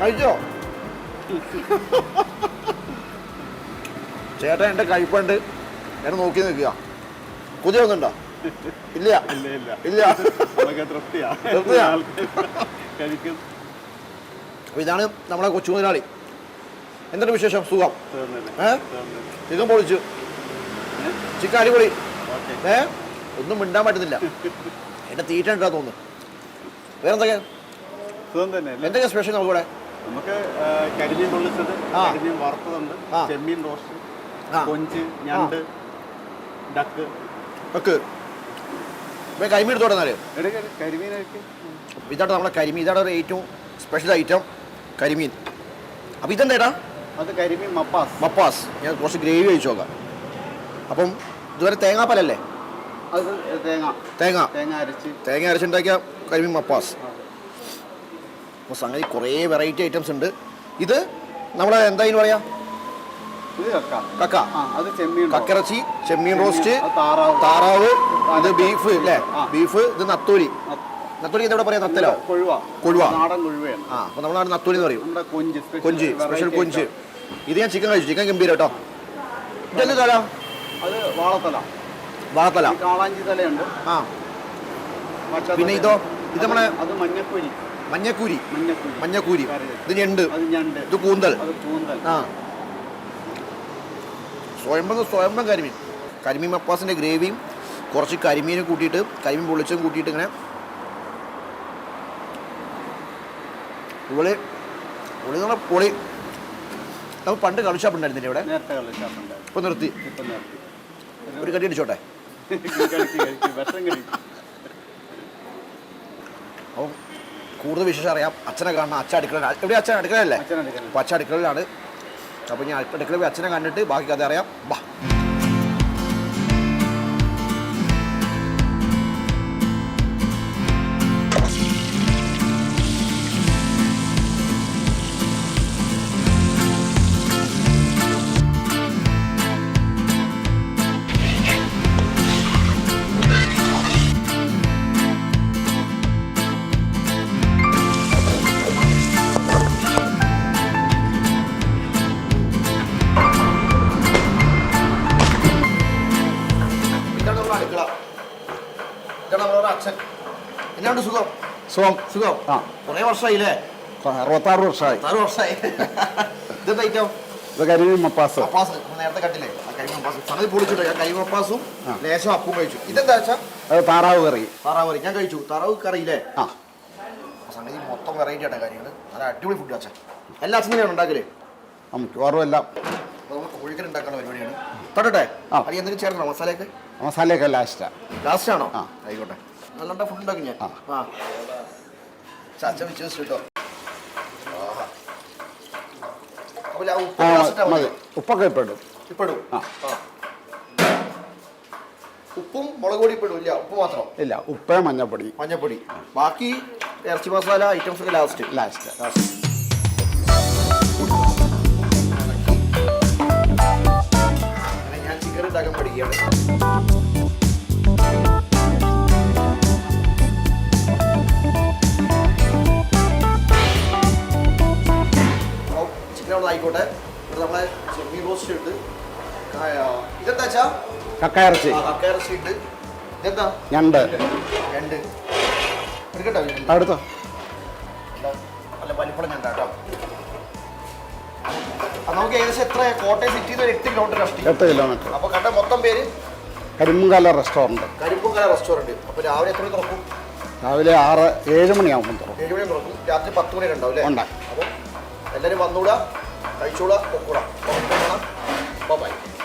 കഴിച്ചോ ചേട്ടൻ എന്റെ കഴിപ്പുണ്ട് എന്നെ നോക്കി നിൽക്കുക. കുതി ഒന്നുണ്ടോ? ഇല്ല. ഇല്ല ഇതാണ് നമ്മളെ കൊച്ചു മുതലാളി. എന്താണ് വിശേഷം? സുഖം. ചിക്കൻ പൊളിച്ചു. ചിക്കൻ അടിപൊളി. ഏ? ഒന്നും മിണ്ടാൻ പറ്റുന്നില്ല. എന്റെ തീറ്റ ഉണ്ടാ തോന്നുന്നു. വേറെ എന്തൊക്കെ സുഖം തന്നെ അല്ലേ? സ്പെഷ്യൽ സ്പെഷ്യൽ നമുക്കിവിടെ? നമുക്ക് കരിമീൻ പൊള്ളിച്ചത് ആ. കരിമീൻ വറുത്തതുണ്ട് ആ. ചെമ്മീൻ റോസ്റ്റ് ആ. കൊഞ്ച് ഞണ്ട് ഡക്ക്. ഡക്ക്. ഇപ്പൊ കരിമീൻ എടുത്തോട്ടെ എന്നാൽ എടുക്ക കരിമീൻ എടുക്ക് ഇതാണ് നമ്മുടെ കരിമീൻ. ഇതാണ് ഒരു ഏറ്റവും സ്പെഷ്യൽ ഐറ്റം കരിമീൻ. അപ്പം ഇതെന്തേട്ടാ അത് കരിമീൻ മപ്പാസ്. മപ്പാസ്. ഞാൻ കുറച്ച് ഗ്രേവി കഴിച്ചു നോക്കാം. അപ്പം ഇതുവരെ തേങ്ങാപ്പാലല്ലേ? തേങ്ങ. തേങ്ങ. തേങ്ങ അരച്ച്. തേങ്ങ അരച്ചുണ്ടാക്കിയ കരിമീൻ മപ്പാസ്. അപ്പോൾ സംഗതി കുറേ വെറൈറ്റി ഐറ്റംസ് ഉണ്ട്. ഇത് നമ്മളെ എന്തായാലും പറയാ? കക്ക. അത് ചെമ്മീൻ കക്കിറച്ചി ചെമ്മീൻ റോസ്റ്റ് താറാവ്. അത് ബീഫ് അല്ലേ. ബീഫ് ഇത് നത്തോലി. നത്തോലി എന്താ പറയാ? നത്തലോ? കൊഴുവ. കൊഴുവ. നാടൻ കൊഴുവയാണ്. ആ അപ്പോൾ നമ്മളാണ് നത്തോലി എന്ന് പറയും. കൊഞ്ച് സ്പെഷ്യൽ കൊഞ്ച്. ഇത് ഞാൻ ചിക്കൻ കഴിച്ചു. ചിക്കൻ ഗംഭീര കേട്ടോ. ഇതെന്ത് അത് വാളത്തല. വാഴത്തല ഈ കാളാഞ്ചി തലയുണ്ട്. ആ. പിന്നെ ഇതോ ഇത് നമ്മളെ അത് മഞ്ഞക്കുരി. മഞ്ഞക്കൂരി. മഞ്ഞക്കുരി. ഇത് ഞണ്ട്. ഇത് കൂന്തൽ. ആ. സ്വയംഭം സ്വയംഭം കരിമീൻ. കരിമീൻ മപ്പാസിന്റെ ഗ്രേവിയും കുറച്ച് കരിമീനും കൂട്ടിയിട്ട് കരിമീൻ പൊളിച്ചും കൂട്ടിയിട്ട് ഇങ്ങനെ പുളി പുളി എന്ന് പറഞ്ഞാൽ പൊളി. നമ്മൾ പണ്ട് കളിച്ചാപ്പുണ്ടായിരുന്നില്ലേ ഇവിടെ? ഇപ്പം നിർത്തി. ഒരു കടി അടിച്ചോട്ടെ? അപ്പം കൂടുതൽ വിശേഷം അറിയാം. അച്ഛനെ കാണണം. അച്ഛൻ അടുക്കള എവിടെ അച്ഛൻ? അടുക്കളയല്ലേ അച്ഛൻ അടുക്കളയിലാണ്. അപ്പോൾ ഞാൻ അടുക്കളയിൽ പോയി അച്ഛനെ കണ്ടിട്ട് ബാക്കി കഥ അറിയാം. ബാ. അച്ഛൻ. എന്നാണ്ട് സുഖം? സുഖം. സുഖം? ആ. കുറേ വർഷമായില്ലേ അറുപത്താറ് വർഷമായി ആറ് വർഷമായി ഇതെന്താ ഐറ്റം? ഇത് കരിമീൻ മപ്പാസ്. മപ്പാസ്. നമ്മൾ നേരത്തെ കണ്ടില്ലേ? ആ കരിമീൻ മപ്പാസ്. സംഗതി പൊളിച്ചിട്ട് ഞാൻ കരിമീൻ മപ്പാസും ആ. ലേശം അപ്പും കഴിച്ചു. ഇതെന്താ അത് താറാവ് കറി. താറാവ് കറി. ഞാൻ കഴിച്ചു. താറാവ് കറിയില്ലേ? ആ. സംഗതി മൊത്തം വെറൈറ്റി ആയിട്ട് കാര്യങ്ങൾ നല്ല അടിപൊളി ഫുഡ് അച്ഛൻ എല്ലാ അച്ഛൻ ഉണ്ടാക്കലേ? മിക്കവാറും എല്ലാം. കോഴിക്കറി ഉണ്ടാക്കുന്ന പരിപാടിയാണ്. തൊട്ടട്ടെ. അത് എന്തെങ്കിലും ചേർക്കണോ മസാലയൊക്കെ? മസാലയൊക്കെ ലാസ്റ്റാ ലാസ്റ്റ് ആണോ? ആ. ആയിക്കോട്ടെ. നല്ല ഫുഡ് ഉണ്ടാക്കി ഞാൻ ആ. ചച്ച വിശ്വസിച്ചു കേട്ടോ അപ്പോൾ ആ ഉപ്പ് ആ last ഇട്ടാ മതി. മതി. ഉപ്പൊക്കെ ഇപ്പം ഇടും. ആ. ഉപ്പും മുളക് പൊടി ഇപ്പെടും. ഇല്ല ഉപ്പ് മാത്രം. ഇല്ല ഉപ്പ് മഞ്ഞപ്പൊടി. മഞ്ഞപ്പൊടി. ബാക്കി ഇറച്ചി മസാല ഐറ്റംസ് ഒക്കെ ലാസ്റ്റ് ലാസ്റ്റ് അങ്ങനെ ഞാൻ ചിക്കൻ ഉണ്ടാക്കാൻ പഠിക്കുകയാണ്. ആയിക്കോട്ടെ. ഇവിടെ നമ്മളെ ചെമ്മീൻ റോസ്റ്റ് ഉണ്ട്. ഇതെന്താ വെച്ചാ കക്കയിറച്ചി. കക്കയിറച്ചി ഉണ്ട്. ഇതെന്താ? ഞണ്ട്. രണ്ട് എടുക്കട്ടോ അടുത്തോ നല്ല വലിപ്പുള്ള ഞണ്ട കേട്ടോ. നമുക്ക് ഏകദേശം എത്ര കോട്ടയം സിറ്റിയിൽ ഒരു എട്ട് കിലോമീറ്റർ എട്ട് കിലോമീറ്റർ അപ്പൊ കണ്ട മൊത്തം പേര്? കരിമ്പുകാല റെസ്റ്റോറന്റ് കരിപ്പുങ്കല റെസ്റ്റോറന്റ് അപ്പൊ രാവിലെ എത്ര തുറക്കും? രാവിലെ ആറ് ഏഴ് മണിയാകുമ്പോൾ തുറക്കും. ഏഴ് മണി തുറക്കും. രാത്രി പത്ത് മണി ഉണ്ടാവും അല്ലേ? ഉണ്ട് അപ്പോൾ എല്ലാവരും വന്നൂടാ. കഴിച്ചോളാം പൊക്കോളാം. ബൈ.